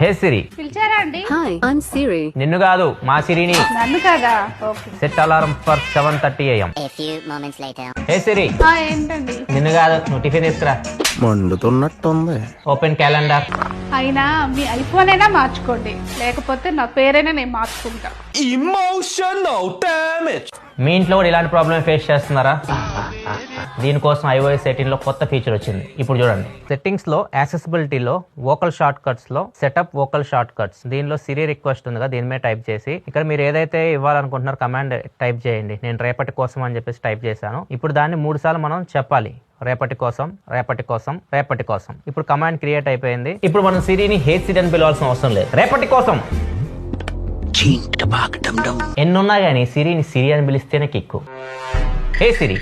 హే సిరి. పిలిచారా అండి? Hi, I'm Siri. నిన్ను కాదు మా సిరిని. నన్ను కదా? Okay. Set alarm for seven thirty AM. A few moments later. Hey Siri. ఆ, ఏంటండి? నిన్ను కాదు నువ్వు టిఫిన్ తీసుకురా. మండుతున్నట్టుంది. ఓపెన్ క్యాలెండర్ అయినా మీ ఐఫోన్ అయినా మార్చుకోండి. లేకపోతే నా పేరైనా నేను మార్చుకుంటా. మీ ఇంట్లో కూడా ఇలాంటి ప్రాబ్లమ్ ఫేస్ చేస్తున్నారా? దీనికోసం ఐఓఎస్ సెట్టింగ్లో కొత్త ఫీచర్ వచ్చింది. ఇప్పుడు చూడండి. సెట్టింగ్స్లో యాక్సెసిబిలిటీలో వోకల్ షార్ట్ కట్స్లో సెటప్ వోకల్ షార్ట్ కట్స్ దీనిలో సిరి రిక్వెస్ట్ ఉంది కదా దీని మీద టైప్ చేసి. ఇక్కడ మీరు ఏదైతే ఇవ్వాలనుకుంటున్నారో కమాండ్ టైప్ చేయండి. నేను రేపటి కోసం అని చెప్పేసి టైప్ చేశాను. ఇప్పుడు దాన్ని మూడు సార్లు మనం చెప్పాలి. రేపటి కోసం రేపటి కోసం రేపటి కోసం. ఇప్పుడు కమాండ్ క్రియేట్ అయిపోయింది. ఇప్పుడు మనం సిరిని హే సిరి అని పిలవాల్సిన అవసరం లేదు. రేపటి కోసం. ఎన్నున్నా కానీ సిరిని సిరి అని పిలిస్తేనే కిక్కు. హే సిరి